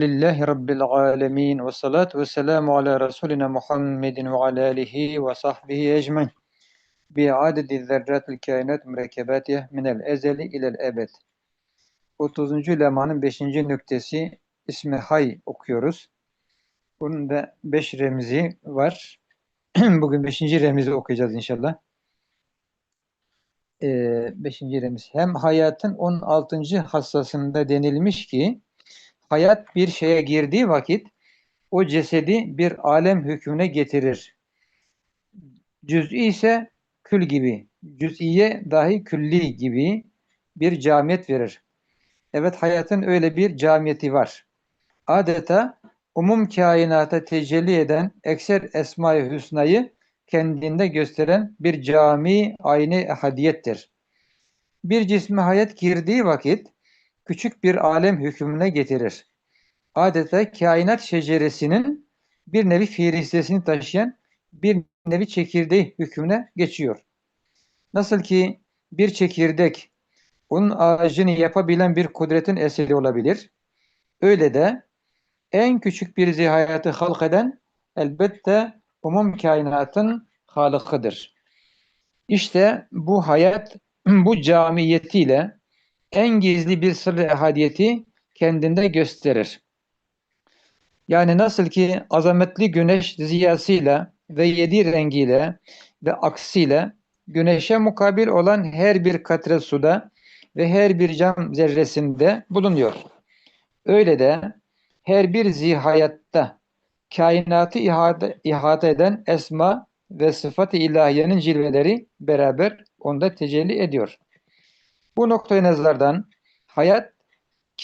Lillahi Rabbil alemin ve salatu ve selamu ala Resulina Muhammedin ve ala alihi ve sahbihi ecmain. Bi adedi zerratil kainat mürekkebatiye minel ezeli ilel ebed. 30. lemanın 5. nüktesi ismi hay okuyoruz. Bunun da 5 remzi var. Bugün 5. remizi okuyacağız inşallah. 5. Ee, remiz. Hem hayatın 16. hassasında denilmiş ki hayat bir şeye girdiği vakit o cesedi bir alem hükmüne getirir. Cüz'i ise kül gibi, cüz'iye dahi külli gibi bir camiyet verir. Evet hayatın öyle bir camiyeti var. Adeta umum kainata tecelli eden ekser esma-i hüsnayı kendinde gösteren bir cami aynı ehadiyettir. Bir cisme hayat girdiği vakit küçük bir alem hükmüne getirir. Adeta kainat şeceresinin bir nevi fiilistesini taşıyan bir nevi çekirdeği hükmüne geçiyor. Nasıl ki bir çekirdek onun ağacını yapabilen bir kudretin eseri olabilir. Öyle de en küçük bir zihayatı halk eden elbette umum kainatın halıkıdır. İşte bu hayat bu camiyetiyle en gizli bir sır ehadiyeti kendinde gösterir. Yani nasıl ki azametli güneş ziyasıyla ve yedi rengiyle ve aksiyle güneşe mukabil olan her bir katre suda ve her bir cam zerresinde bulunuyor. Öyle de her bir zihayatta kainatı ihate, ihate eden esma ve sıfat-ı ilahiyenin cilveleri beraber onda tecelli ediyor. Bu noktayı nazardan hayat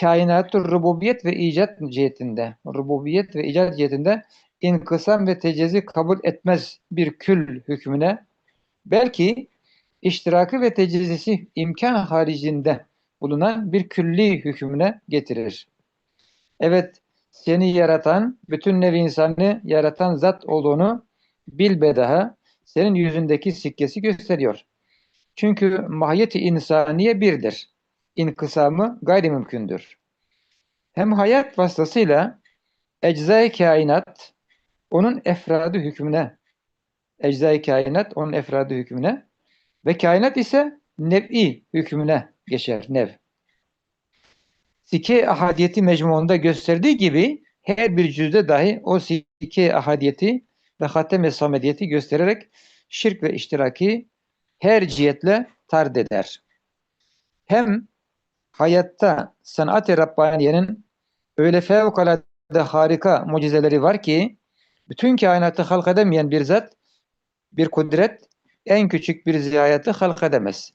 kainatı rububiyet ve icat cihetinde, rububiyet ve icat cihetinde inkısam ve tecezi kabul etmez bir kül hükmüne, belki iştirakı ve tecezisi imkan haricinde bulunan bir külli hükmüne getirir. Evet, seni yaratan, bütün nevi insanı yaratan zat olduğunu bilbedaha senin yüzündeki sikkesi gösteriyor. Çünkü mahiyeti insaniye birdir. İnkısamı gayrimümkündür. Hem hayat vasıtasıyla eczai kainat onun efradı hükmüne eczai kainat onun efradı hükmüne ve kainat ise nev'i hükmüne geçer nev. Sike ahadiyeti mecmuunda gösterdiği gibi her bir cüzde dahi o sike ahadiyeti ve hatem-i samediyeti göstererek şirk ve iştiraki her cihetle tard eder. Hem hayatta sanat-ı Rabbaniye'nin öyle fevkalade harika mucizeleri var ki bütün kainatı halk edemeyen bir zat, bir kudret en küçük bir ziyayatı halk edemez.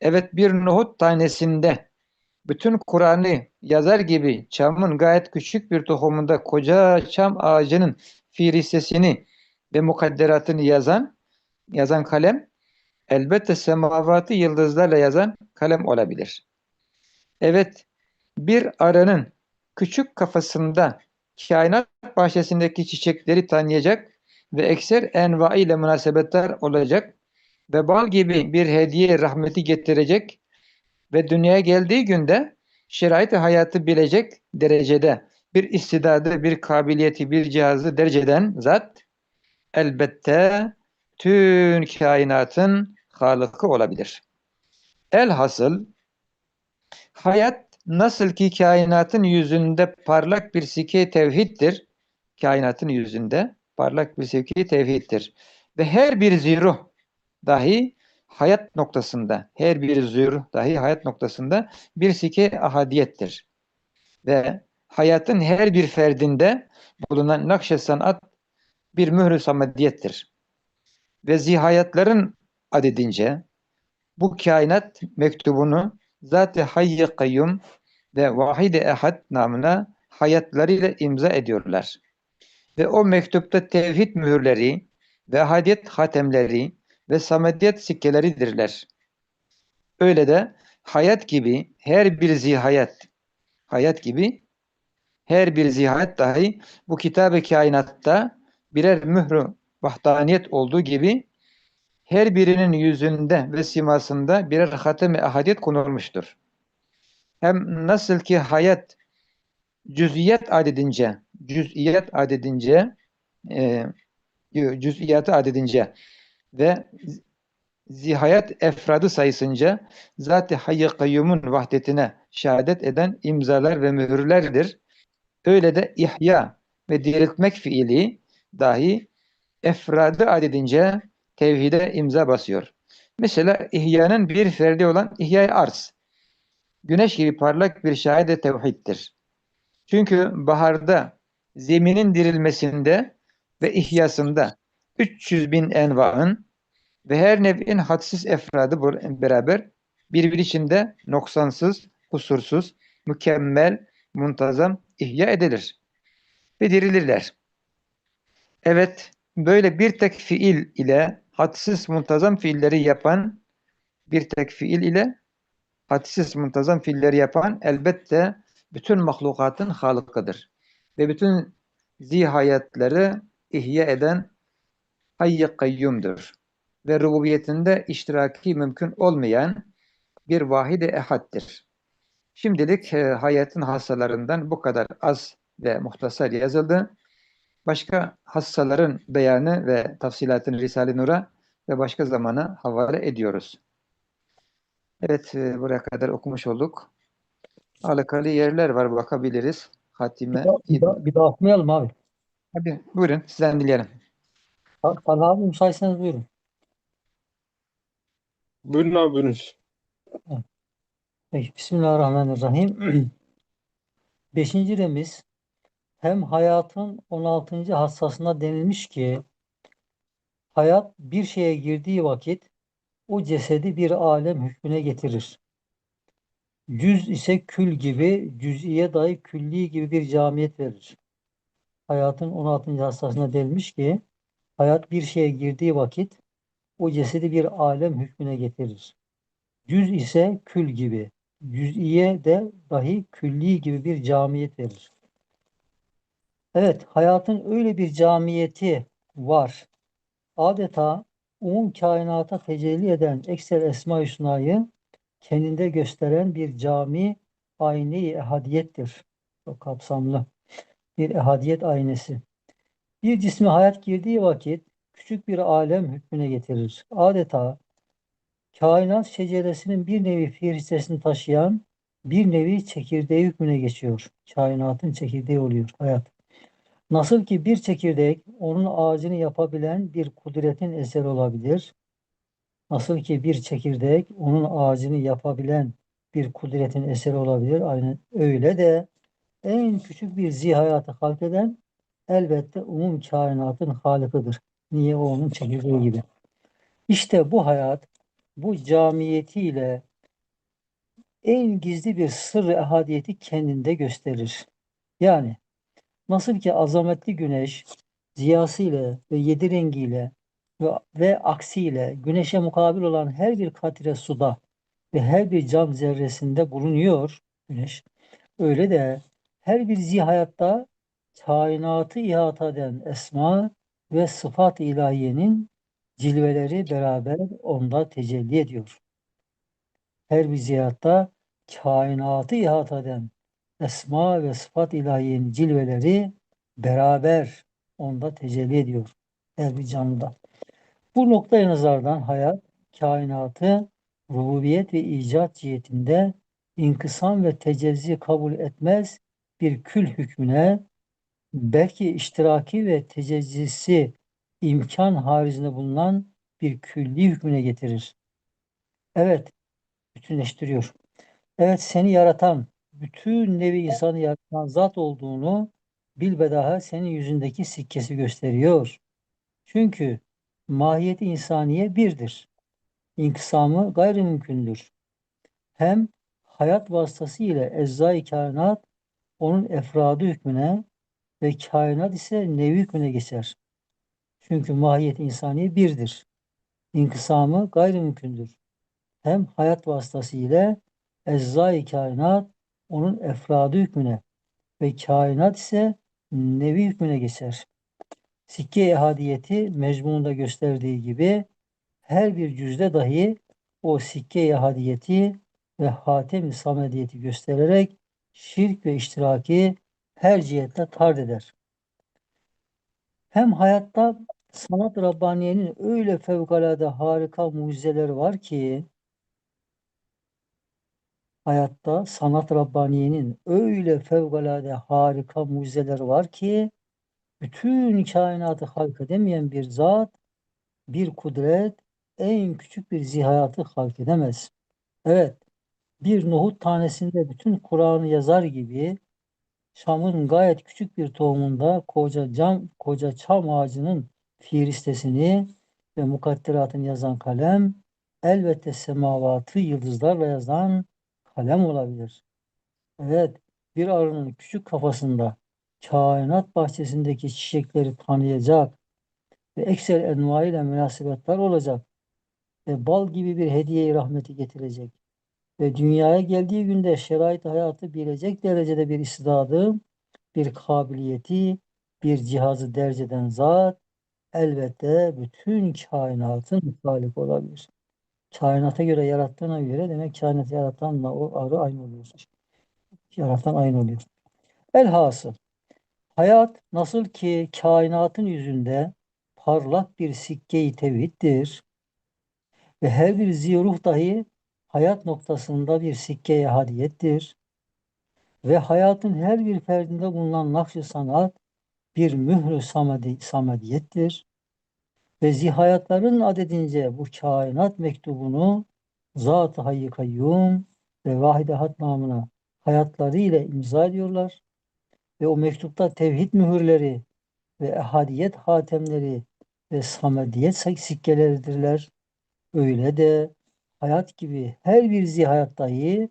Evet bir nohut tanesinde bütün Kur'an'ı yazar gibi çamın gayet küçük bir tohumunda koca çam ağacının firistesini ve mukadderatını yazan yazan kalem elbette semavatı yıldızlarla yazan kalem olabilir. Evet, bir arının küçük kafasında kainat bahçesindeki çiçekleri tanıyacak ve ekser enva ile münasebetler olacak ve bal gibi bir hediye rahmeti getirecek ve dünyaya geldiği günde şerait hayatı bilecek derecede bir istidadı, bir kabiliyeti, bir cihazı dereceden zat elbette tüm kainatın halıkı olabilir. Elhasıl hayat nasıl ki kainatın yüzünde parlak bir sike tevhiddir, kainatın yüzünde parlak bir sike tevhiddir. Ve her bir ziruh dahi hayat noktasında, her bir ziruh dahi hayat noktasında bir sike ahadiyettir. Ve hayatın her bir ferdinde bulunan nakş sanat bir mührü samadiyettir. Ve zihayatların adedince bu kainat mektubunu Zat-ı Hayy Kayyum ve Vahid-i Ehad namına hayatlarıyla imza ediyorlar. Ve o mektupta tevhid mühürleri ve hadiyet hatemleri ve samediyet sikkeleridirler. Öyle de hayat gibi her bir zihayat, hayat gibi her bir zihayat dahi bu kitab-ı kainatta birer mührü vahdaniyet olduğu gibi her birinin yüzünde ve simasında birer hatem-i ahadiyet konulmuştur. Hem nasıl ki hayat cüz'iyet adedince cüz'iyet adedince e, cüz'iyatı adedince ve zihayat efradı sayısınca zat-ı hayy kayyumun vahdetine şehadet eden imzalar ve mühürlerdir. Öyle de ihya ve diriltmek fiili dahi efradı adedince tevhide imza basıyor. Mesela ihyanın bir ferdi olan ihya arz. Güneş gibi parlak bir şahide tevhiddir. Çünkü baharda zeminin dirilmesinde ve ihyasında 300 bin envaın ve her nevin hadsiz efradı beraber birbiri içinde noksansız, kusursuz, mükemmel, muntazam ihya edilir ve dirilirler. Evet, böyle bir tek fiil ile hadsiz muntazam fiilleri yapan bir tek fiil ile hadsiz muntazam fiilleri yapan elbette bütün mahlukatın halıkıdır. Ve bütün zihayetleri ihya eden hayy kayyumdur. Ve rububiyetinde iştiraki mümkün olmayan bir vahid-i ehaddir. Şimdilik e, hayatın hastalarından bu kadar az ve muhtasar yazıldı. Başka hastaların beyanı ve tafsilatını Risale-i Nur'a ve başka zamana havale ediyoruz. Evet, e, buraya kadar okumuş olduk. Alakalı yerler var, bakabiliriz. Hatime. Bir daha, bir daha, bir daha okumayalım abi. Hadi buyurun, sizden dileyelim. Talha abi müsaitseniz buyurun. Buyurun abi buyurun. Peki, Bismillahirrahmanirrahim. Beşinci remiz hem hayatın 16. hassasına denilmiş ki hayat bir şeye girdiği vakit o cesedi bir alem hükmüne getirir. Cüz ise kül gibi, cüz'iye dahi külli gibi bir camiyet verir. Hayatın 16. hassasına denilmiş ki hayat bir şeye girdiği vakit o cesedi bir alem hükmüne getirir. Cüz ise kül gibi, cüz'iye de dahi külli gibi bir camiyet verir. Evet, hayatın öyle bir camiyeti var. Adeta umum kainata tecelli eden ekser esma-i hüsnayı kendinde gösteren bir cami ayni ehadiyettir. Çok kapsamlı bir ehadiyet aynesi. Bir cismi hayat girdiği vakit küçük bir alem hükmüne getirir. Adeta kainat şeceresinin bir nevi fihristesini taşıyan bir nevi çekirdeği hükmüne geçiyor. Kainatın çekirdeği oluyor hayat. Nasıl ki bir çekirdek onun ağacını yapabilen bir kudretin eseri olabilir. Nasıl ki bir çekirdek onun ağacını yapabilen bir kudretin eseri olabilir. Aynen öyle de en küçük bir zihayatı halk eden elbette umum kainatın halıkıdır. Niye o onun çekirdeği gibi. İşte bu hayat bu camiyetiyle en gizli bir sır ehadiyeti kendinde gösterir. Yani nasıl ki azametli güneş ziyasıyla ve yedi rengiyle ve, ve aksiyle güneşe mukabil olan her bir katre suda ve her bir cam zerresinde bulunuyor güneş. Öyle de her bir zihayatta kainatı ihata eden esma ve sıfat ilahiyenin cilveleri beraber onda tecelli ediyor. Her bir ziyatta kainatı ihata eden esma ve sıfat ilahiyenin cilveleri beraber onda tecelli ediyor. Her bir canlıda. Bu noktaya nazardan hayat, kainatı rububiyet ve icat cihetinde inkısam ve tecezzi kabul etmez bir kül hükmüne belki iştiraki ve tecezzisi imkan haricinde bulunan bir külli hükmüne getirir. Evet, bütünleştiriyor. Evet, seni yaratan, bütün nevi insanı yaratan zat olduğunu bilbedaha senin yüzündeki sikkesi gösteriyor. Çünkü mahiyeti insaniye birdir. İnkısamı gayrimümkündür. Hem hayat vasıtası ile eczai kainat onun efradı hükmüne ve kainat ise nevi hükmüne geçer. Çünkü mahiyet insani birdir. İnkısamı gayrimümkündür. Hem hayat vasıtası ile eczai kainat onun efradı hükmüne ve kainat ise nevi hükmüne geçer. Sikke ehadiyeti mecmununda gösterdiği gibi her bir cüzde dahi o sikke ehadiyeti ve hatem-i samediyeti göstererek şirk ve iştiraki her cihetle tard eder. Hem hayatta sanat Rabbaniye'nin öyle fevkalade harika mucizeleri var ki hayatta sanat Rabbaniye'nin öyle fevkalade harika mucizeleri var ki bütün kainatı halk edemeyen bir zat, bir kudret en küçük bir zihayatı halk edemez. Evet, bir nohut tanesinde bütün Kur'an'ı yazar gibi Şam'ın gayet küçük bir tohumunda koca cam, koca çam ağacının firistesini ve mukadderatını yazan kalem elbette semavatı yıldızlarla yazan kalem olabilir. Evet, bir arının küçük kafasında kainat bahçesindeki çiçekleri tanıyacak ve eksel envaiyle münasebetler olacak ve bal gibi bir hediye rahmeti getirecek ve dünyaya geldiği günde şerait hayatı bilecek derecede bir istidadı, bir kabiliyeti, bir cihazı derc eden zat elbette bütün kainatın halik olabilir. Kainata göre yarattığına göre demek kainatı yaratanla o arı aynı oluyor. Yaratan aynı oluyor. Elhasıl hayat nasıl ki kainatın yüzünde parlak bir sikke-i tevhiddir ve her bir ziruh dahi hayat noktasında bir sikke-i hadiyettir ve hayatın her bir ferdinde bulunan nakş sanat bir mührü samedi, samediyettir ve zihayatların adedince bu kainat mektubunu Zat-ı Hayy Kayyum ve Vahide Hat namına hayatları ile imza ediyorlar ve o mektupta tevhid mühürleri ve ehadiyet hatemleri ve samediyet sikkeleridirler. Öyle de hayat gibi her bir zihayat dahi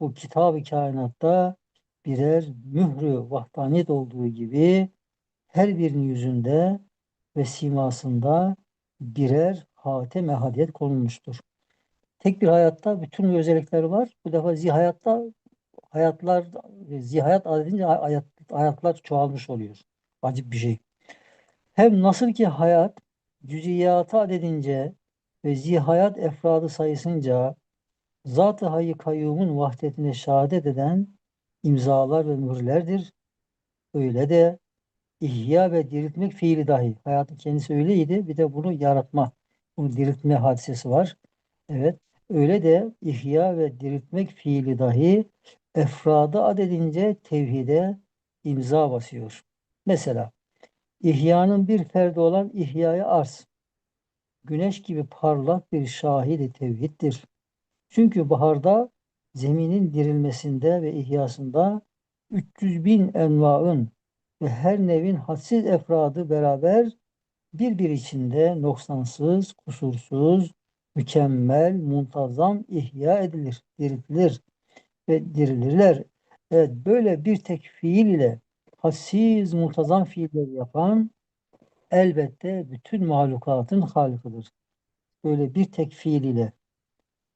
bu kitab-ı kainatta birer mührü vahdaniyet olduğu gibi her birinin yüzünde ve simasında birer hatem ehadiyet konulmuştur. Tek bir hayatta bütün özellikleri var. Bu defa zihayatta hayatlar zihayat adedince hayat, hayatlar çoğalmış oluyor. Acip bir şey. Hem nasıl ki hayat cüziyatı adedince ve zihayat efradı sayısınca Zat-ı Hayy Kayyum'un vahdetine şehadet eden imzalar ve mühürlerdir. Öyle de ihya ve diriltmek fiili dahi. Hayatın kendisi öyleydi. Bir de bunu yaratma, bunu diriltme hadisesi var. Evet. Öyle de ihya ve diriltmek fiili dahi efradı adedince tevhide imza basıyor. Mesela ihyanın bir ferdi olan ihyaya arz. Güneş gibi parlak bir şahidi tevhiddir. Çünkü baharda zeminin dirilmesinde ve ihyasında 300 bin envaın ve her nevin hadsiz efradı beraber bir bir içinde noksansız, kusursuz, mükemmel, muntazam ihya edilir, diriltilir ve dirilirler. Evet, böyle bir tek fiil ile hassiz, muntazam fiilleri yapan elbette bütün mahlukatın halikıdır. Böyle bir tek fiil ile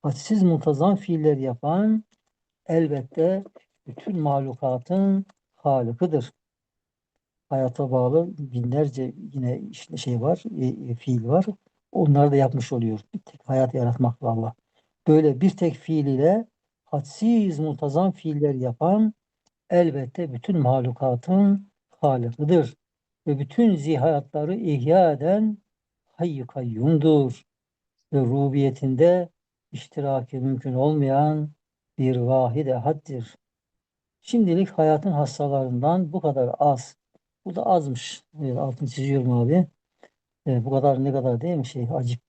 hadsiz, muntazam fiiller yapan elbette bütün mahlukatın halikıdır hayata bağlı binlerce yine işte şey var, e, e, fiil var. Onları da yapmış oluyor. Bir tek hayat yaratmakla Allah. Böyle bir tek fiil ile hadsiz muntazam fiiller yapan elbette bütün mahlukatın halikidir. Ve bütün zihayatları ihya eden hayy kayyumdur. Ve rubiyetinde iştiraki mümkün olmayan bir vahid ehaddir. Şimdilik hayatın hastalarından bu kadar az bu da azmış. Evet, altını çiziyorum abi. Evet, bu kadar ne kadar değil mi şey acip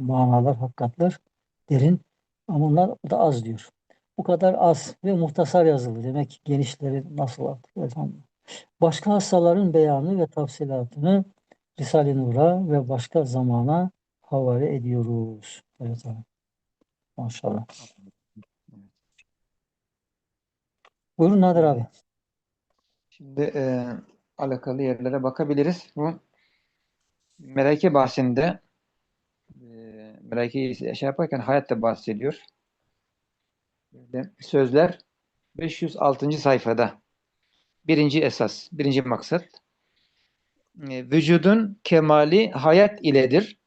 manalar, hakikatler derin ama onlar da az diyor. Bu kadar az ve muhtasar yazılı. Demek genişleri nasıl artık efendim. Başka hastaların beyanı ve tafsilatını Risale-i Nur'a ve başka zamana havale ediyoruz. Evet abi. Maşallah. Buyurun Nadir abi. Şimdi e, alakalı yerlere bakabiliriz. Bu Meleke bahsinde e, Meleke'yi şey yaparken hayat da bahsediyor. Sözler 506. sayfada. Birinci esas, birinci maksat. E, vücudun kemali hayat iledir.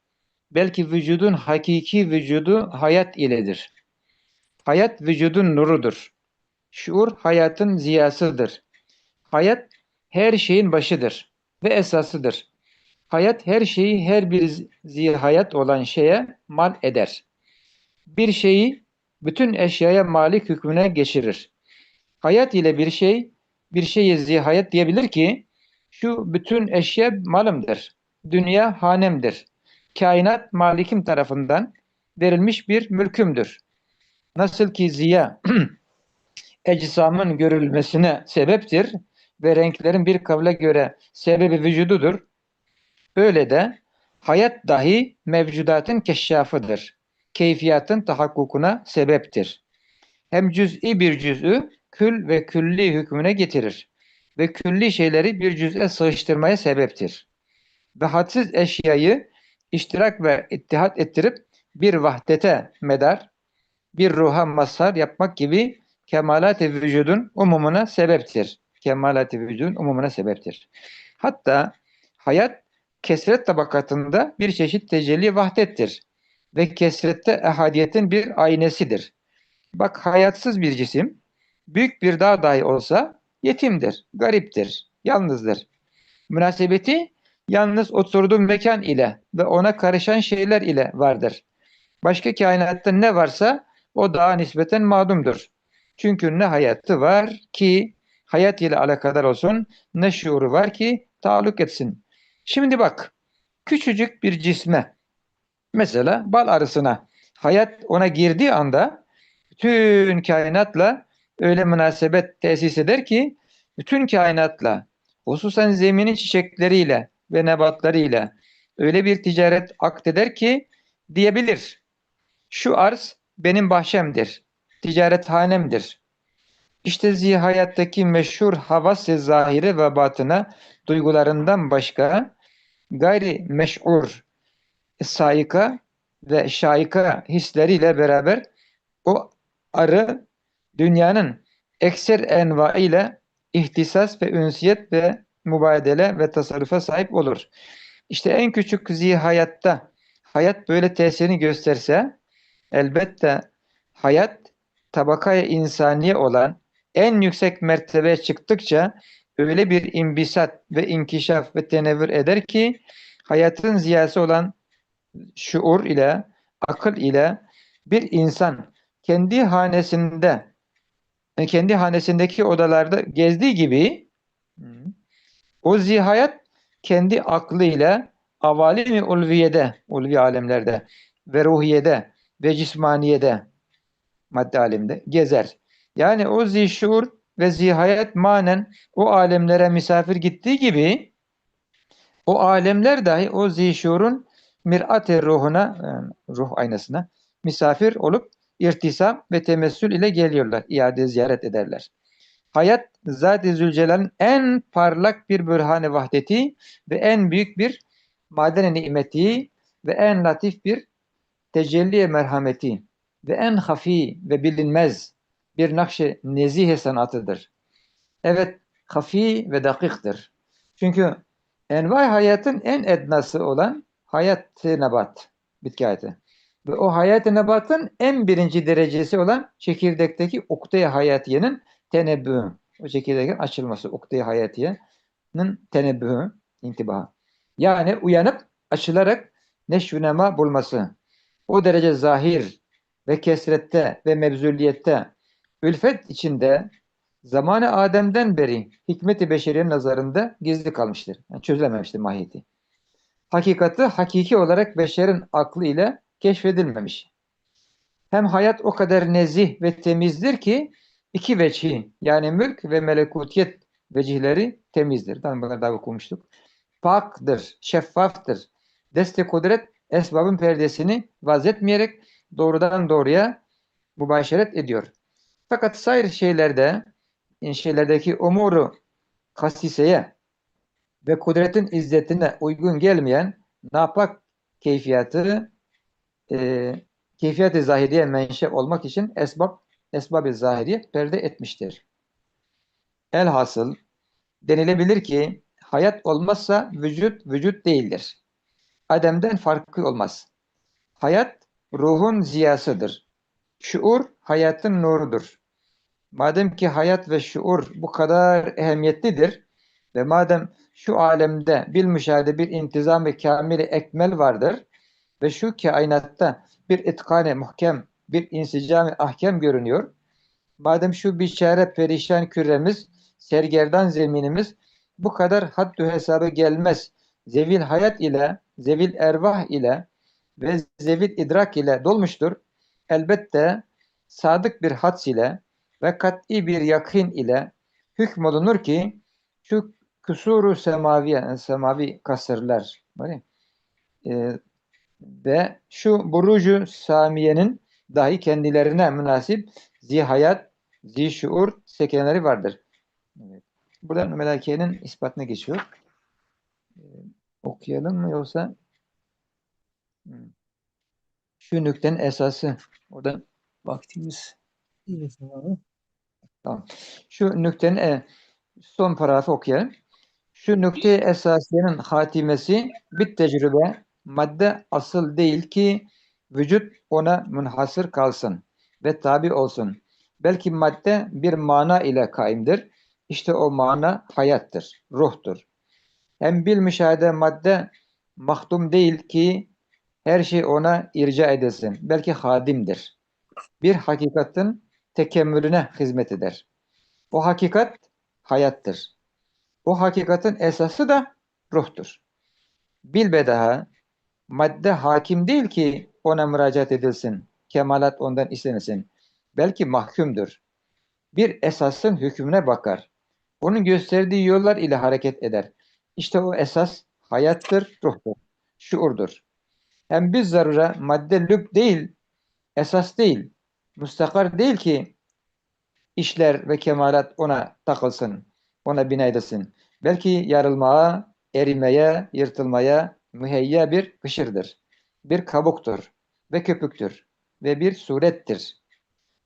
Belki vücudun hakiki vücudu hayat iledir. Hayat vücudun nurudur. Şuur hayatın ziyasıdır. Hayat her şeyin başıdır ve esasıdır. Hayat her şeyi her bir zihayat olan şeye mal eder. Bir şeyi bütün eşyaya malik hükmüne geçirir. Hayat ile bir şey, bir şeye zihayat diyebilir ki, şu bütün eşya malımdır, dünya hanemdir, kainat malikim tarafından verilmiş bir mülkümdür. Nasıl ki ziya ecsamın görülmesine sebeptir ve renklerin bir kavle göre sebebi vücududur. Öyle de hayat dahi mevcudatın keşşafıdır. Keyfiyatın tahakkukuna sebeptir. Hem cüz'i bir cüz'ü kül ve külli hükmüne getirir ve külli şeyleri bir cüz'e sığıştırmaya sebeptir. Ve hadsiz eşyayı iştirak ve ittihat ettirip bir vahdete medar, bir ruha mazhar yapmak gibi kemalat-ı vücudun umumuna sebeptir. Kemalat-ı vücudun umumuna sebeptir. Hatta hayat kesret tabakatında bir çeşit tecelli vahdettir ve kesrette ehadiyetin bir aynesidir. Bak hayatsız bir cisim büyük bir dağ dahi olsa yetimdir, gariptir, yalnızdır. Münasebeti yalnız oturduğu mekan ile ve ona karışan şeyler ile vardır. Başka kainatta ne varsa o dağa nispeten mağdumdur. Çünkü ne hayatı var ki hayat ile alakadar olsun, ne şuuru var ki taalluk etsin. Şimdi bak, küçücük bir cisme, mesela bal arısına, hayat ona girdiği anda bütün kainatla öyle münasebet tesis eder ki, bütün kainatla, hususen zeminin çiçekleriyle ve nebatlarıyla öyle bir ticaret akdeder ki diyebilir. Şu arz benim bahçemdir, ticarethanemdir. İşte zihayattaki meşhur havas-ı zahire ve batına duygularından başka gayri meş'ur saika ve şaika hisleriyle beraber o arı dünyanın ekser enva ile ihtisas ve ünsiyet ve mübadele ve tasarrufa sahip olur. İşte en küçük zihayatta hayat böyle tesirini gösterse elbette hayat tabakaya insaniye olan en yüksek mertebeye çıktıkça öyle bir imbisat ve inkişaf ve tenevvür eder ki hayatın ziyası olan şuur ile, akıl ile bir insan kendi hanesinde kendi hanesindeki odalarda gezdiği gibi o zihayat kendi aklıyla avalimi ulviyede, ulvi alemlerde ve ruhiyede ve cismaniyede madde alemde gezer. Yani o zişur ve zihayet manen o alemlere misafir gittiği gibi o alemler dahi o zişurun mirat-ı ruhuna, yani ruh aynasına misafir olup irtisam ve temessül ile geliyorlar, iade ziyaret ederler. Hayat Zat-ı Zülcelal'in en parlak bir bürhane vahdeti ve en büyük bir maden nimeti ve en latif bir tecelli merhameti ve en hafi ve bilinmez bir nakşi nezihe sanatıdır. Evet, hafi ve dakiktir. Çünkü envai hayatın en ednası olan hayat-ı nebat, bitki hayatı. Ve o hayat-ı nebatın en birinci derecesi olan çekirdekteki ukde-i hayatiyenin tenebbühü. O çekirdekin açılması, ukde-i hayatiyenin tenebbühü, intibahı. Yani uyanıp açılarak neşvünema bulması. O derece zahir ve kesrette ve mevzuliyette ülfet içinde zamanı Adem'den beri hikmeti beşeriyenin nazarında gizli kalmıştır. Yani çözülememiştir mahiyeti. Hakikati hakiki olarak beşerin aklı ile keşfedilmemiş. Hem hayat o kadar nezih ve temizdir ki iki veçhi yani mülk ve melekutiyet vecihleri temizdir. Daha bunları daha okumuştuk. Paktır, şeffaftır. Deste kudret esbabın perdesini vazetmeyerek doğrudan doğruya mübaşeret ediyor. Fakat sair şeylerde şeylerdeki umuru kasiseye ve kudretin izzetine uygun gelmeyen napak keyfiyatı e, keyfiyat-ı zahiriye menşe olmak için esbab esbab-ı zahiriye perde etmiştir. Elhasıl denilebilir ki hayat olmazsa vücut vücut değildir. Adem'den farkı olmaz. Hayat ruhun ziyasıdır. Şuur hayatın nurudur. Madem ki hayat ve şuur bu kadar ehemmiyetlidir ve madem şu alemde bil müşahede bir intizam ve kamili ekmel vardır ve şu kainatta bir itkane muhkem bir insicam ahkem görünüyor. Madem şu biçare perişan küremiz, sergerdan zeminimiz bu kadar haddü hesabı gelmez. Zevil hayat ile, zevil ervah ile ve zevil idrak ile dolmuştur. Elbette sadık bir hads ile ve kat'i bir yakin ile hükmolunur ki şu kusuru semavi, semavi kasırlar var ya, e, ve şu burucu samiyenin dahi kendilerine münasip zihayat, zişuur sekeneleri vardır. Evet. Buradan ispatına geçiyor. Ee, okuyalım mı yoksa şu nüktenin esası orada vaktimiz Evet abi. şu nüktenin e, son paragrafı okuyalım. Şu nükte esasiyenin hatimesi bir tecrübe madde asıl değil ki vücut ona münhasır kalsın ve tabi olsun. Belki madde bir mana ile kaimdir. İşte o mana hayattır, ruhtur. Hem bil müşahede madde mahdum değil ki her şey ona irca edesin. Belki hadimdir. Bir hakikatin tekemmülüne hizmet eder. O hakikat hayattır. O hakikatin esası da ruhtur. Bilbedaha madde hakim değil ki ona müracaat edilsin. Kemalat ondan istenesin. Belki mahkumdur. Bir esasın hükmüne bakar. Onun gösterdiği yollar ile hareket eder. İşte o esas hayattır, ruhtur, şuurdur. Hem biz zarura madde lüb değil, esas değil, müstakar değil ki işler ve kemalat ona takılsın, ona bina edesin. Belki yarılmaya, erimeye, yırtılmaya müheyya bir kışırdır. Bir kabuktur ve köpüktür ve bir surettir.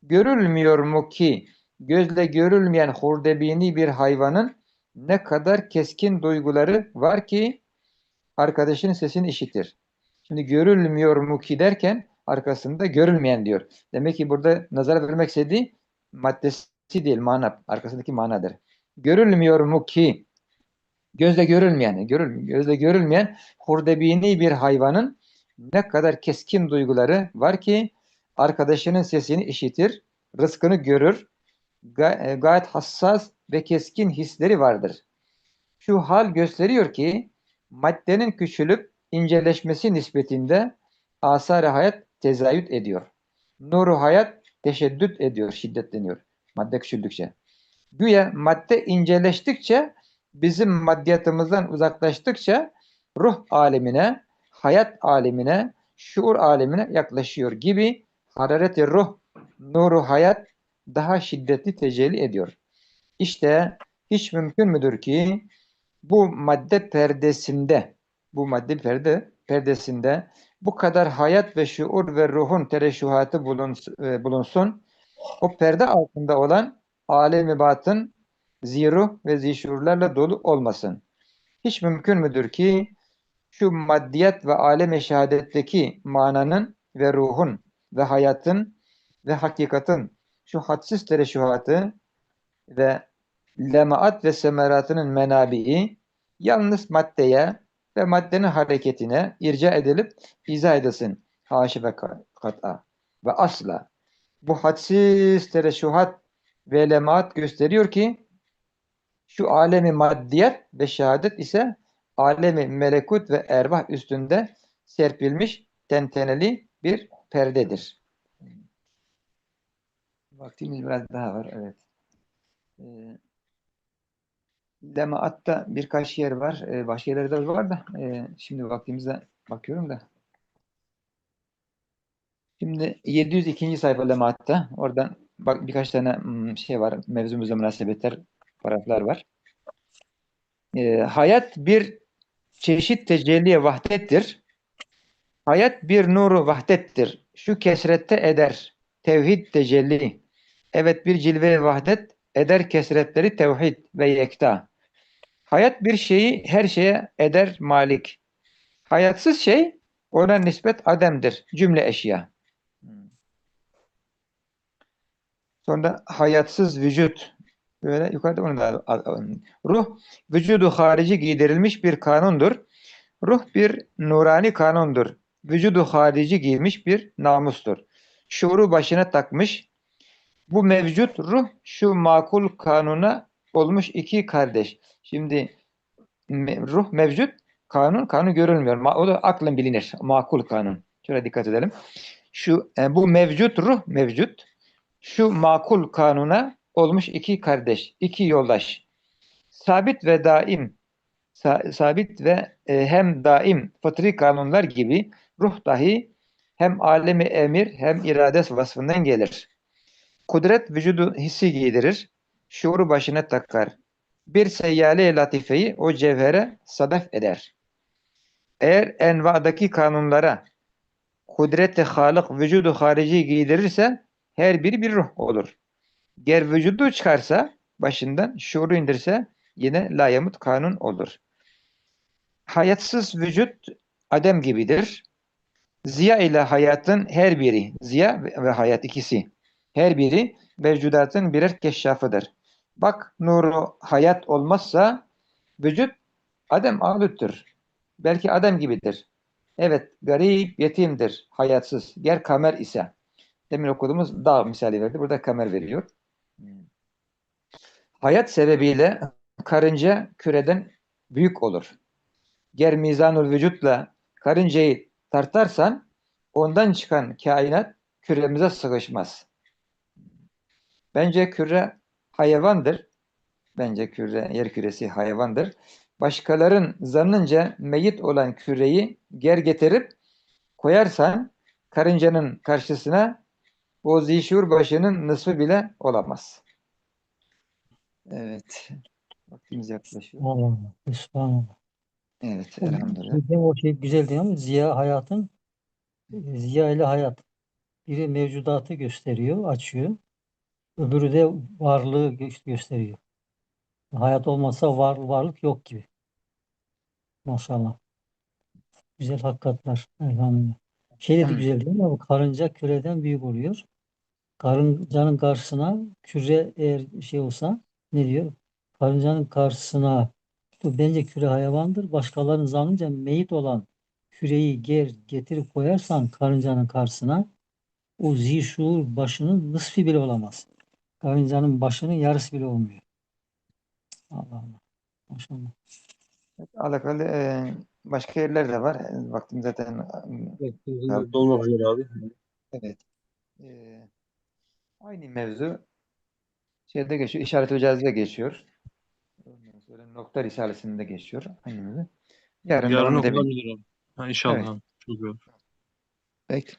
Görülmüyor mu ki gözle görülmeyen hurdebini bir hayvanın ne kadar keskin duyguları var ki arkadaşının sesini işitir. Şimdi görülmüyor mu ki derken arkasında görülmeyen diyor. Demek ki burada nazara vermek istediği maddesi değil mana, arkasındaki manadır. Görülmüyor mu ki gözle görülmeyen, görül, gözle görülmeyen hurdebini bir hayvanın ne kadar keskin duyguları var ki arkadaşının sesini işitir, rızkını görür, e, gayet hassas ve keskin hisleri vardır. Şu hal gösteriyor ki maddenin küçülüp inceleşmesi nispetinde asar hayat tezayüt ediyor. Nuru hayat teşeddüt ediyor, şiddetleniyor madde küçüldükçe. Güya madde inceleştikçe bizim maddiyatımızdan uzaklaştıkça ruh alemine, hayat alemine, şuur alemine yaklaşıyor gibi harareti ruh, nuru hayat daha şiddetli tecelli ediyor. İşte hiç mümkün müdür ki bu madde perdesinde, bu madde perde perdesinde bu kadar hayat ve şuur ve ruhun tereşuhatı e, bulunsun. O perde altında olan alemi batın ziruh ve zişurlarla dolu olmasın. Hiç mümkün müdür ki şu maddiyat ve alem-i şehadetteki mananın ve ruhun ve hayatın ve hakikatin şu hadsiz tereşuhatı ve lemaat ve semeratının menabii yalnız maddeye ve maddenin hareketine irca edilip izah edilsin. Haşi ve kat'a ve asla. Bu hadsiz tereşuhat ve lemaat gösteriyor ki şu alemi maddiyat ve şehadet ise alemi melekut ve ervah üstünde serpilmiş tenteneli bir perdedir. Vaktimiz biraz daha var. Evet. Ee, Demaatta birkaç yer var. Ee, başka yerlerde de var da e, şimdi vaktimize bakıyorum da. Şimdi 702. sayfa Lemaatta. Oradan bak birkaç tane hmm, şey var. Mevzumuzla münasebetler, paragraflar var. Ee, hayat bir çeşit tecelliye vahdettir. Hayat bir nuru vahdettir. Şu kesrette eder. Tevhid tecelli. Evet bir cilve vahdet eder kesretleri tevhid ve yekta. Hayat bir şeyi her şeye eder malik. Hayatsız şey ona nispet ademdir. Cümle eşya. Sonra hayatsız vücut. Böyle yukarıda onu da Ruh, vücudu harici giydirilmiş bir kanundur. Ruh bir nurani kanundur. Vücudu harici giymiş bir namustur. Şuuru başına takmış. Bu mevcut ruh şu makul kanuna olmuş iki kardeş. Şimdi ruh mevcut, kanun, kanun görülmüyor. O da aklın bilinir. Makul kanun. Şöyle dikkat edelim. Şu e, bu mevcut ruh mevcut. Şu makul kanuna olmuş iki kardeş, iki yoldaş. Sabit ve daim, sa- sabit ve e, hem daim fıtri kanunlar gibi ruh dahi hem alemi emir hem irades vasfından gelir. Kudret vücudu hissi giydirir, şuuru başına takar. Bir seyyale latifeyi o cevhere sadef eder. Eğer envadaki kanunlara kudret-i halık vücudu harici giydirirse her biri bir ruh olur. Ger vücudu çıkarsa başından şuuru indirse yine layamut kanun olur. Hayatsız vücut adem gibidir. Ziya ile hayatın her biri, ziya ve hayat ikisi, her biri mevcudatın birer keşşafıdır. Bak nuru hayat olmazsa vücut adem ağlıttır. Belki adam gibidir. Evet, garip, yetimdir, hayatsız. Ger kamer ise. Demin okuduğumuz dağ misali verdi. Burada kamer veriyor. Hayat sebebiyle karınca küreden büyük olur. Ger mizanul vücutla karıncayı tartarsan ondan çıkan kainat küremize sıkışmaz. Bence küre hayvandır. Bence küre, yer küresi hayvandır. Başkaların zannınca meyit olan küreyi ger getirip koyarsan karıncanın karşısına o zişur başının nısfı bile olamaz. Evet. Vaktimiz yaklaşıyor. Allah Subhanallah. Evet, elhamdülillah. Bizim o şey güzel değil mi? Ziya hayatın ziya ile hayat. Biri mevcudatı gösteriyor, açıyor. Öbürü de varlığı gö- gösteriyor. Hayat olmasa var, varlık yok gibi. Maşallah. Güzel hakikatler. Elhamdülillah. Şey de Hı. güzel değil mi? Bu karınca küreden büyük oluyor. Karıncanın karşısına küre eğer şey olsa ne diyor? Karıncanın karşısına bence küre hayvandır. Başkalarının zannınca meyit olan küreyi ger getirip koyarsan karıncanın karşısına o zişur başının nısfı bile olamaz. Karıncanın başının yarısı bile olmuyor. Allah Allah. Maşallah. Alakalı e, başka yerler de var. E, Vaktim zaten e, Evet, bizim de olmak üzere abi. evet. E, aynı mevzu şeyde geçiyor. İşaret-ü cazibe geçiyor. Ondan sonra nokta risalesinde geçiyor. Aynı mevzu. Yarın Yarın devam edebiliriz. okulabilir abi. Ha, inşallah Evet. abi. Çok iyi olur. Peki.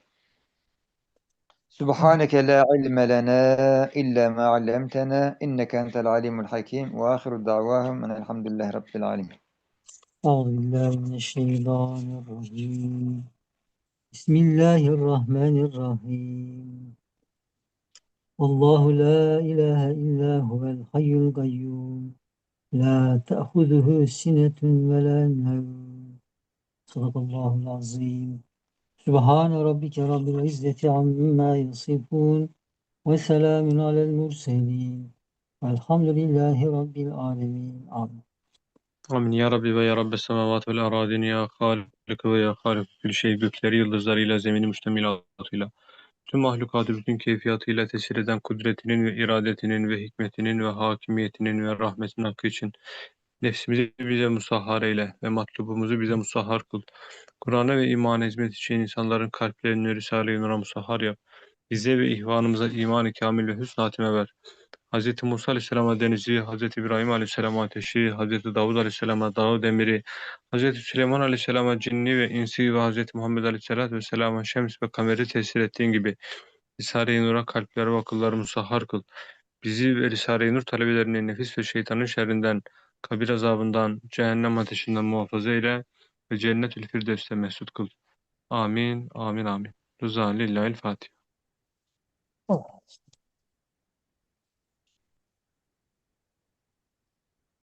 سبحانك لا علم لنا إلا ما علمتنا إنك أنت العليم الحكيم وآخر دعواهم أن الحمد لله رب العالمين. أعوذ بالله من الشيطان الرجيم. بسم الله الرحمن الرحيم. والله لا إله إلا هو الحي القيوم. لا تأخذه سنة ولا نوم. صدق الله العظيم. Sübhane Rabbike Rabbil İzzeti Amma Yasifun ve selamun alel murselin. Velhamdülillahi Rabbil Alemin. Amin. Amin ya Rabbi ve ya Rabbi semavat vel aradini ya halik ve ya halik bir şey gökleri yıldızlarıyla zemini müştemilatıyla tüm mahlukatı bütün keyfiyatıyla tesir eden kudretinin ve iradetinin ve hikmetinin ve hakimiyetinin ve rahmetin hakkı için nefsimizi bize musahhar eyle ve matlubumuzu bize musahhar kıl. Kur'an'a ve imana hizmet için insanların kalplerini Risale-i Nur'a musahhar yap. Bize ve ihvanımıza iman-ı kamil ve hüsn hatime ver. Hz. Musa Aleyhisselam'a denizi, Hz. İbrahim Aleyhisselam'a ateşi, Hz. Davud Aleyhisselam'a dağı demiri, Hz. Süleyman Aleyhisselam'a cinni ve insi ve Hz. Muhammed Aleyhisselatü Vesselam'a şems ve kameri tesir ettiğin gibi Risale-i Nur'a kalpler ve akılları musahhar kıl. Bizi ve Risale-i Nur talebelerinin nefis ve şeytanın şerrinden, kabir azabından, cehennem ateşinden muhafaza eyle ve cennet-ül firdevste mesut kıl. Amin, amin, amin. Rıza lillahil Fatiha. Allah.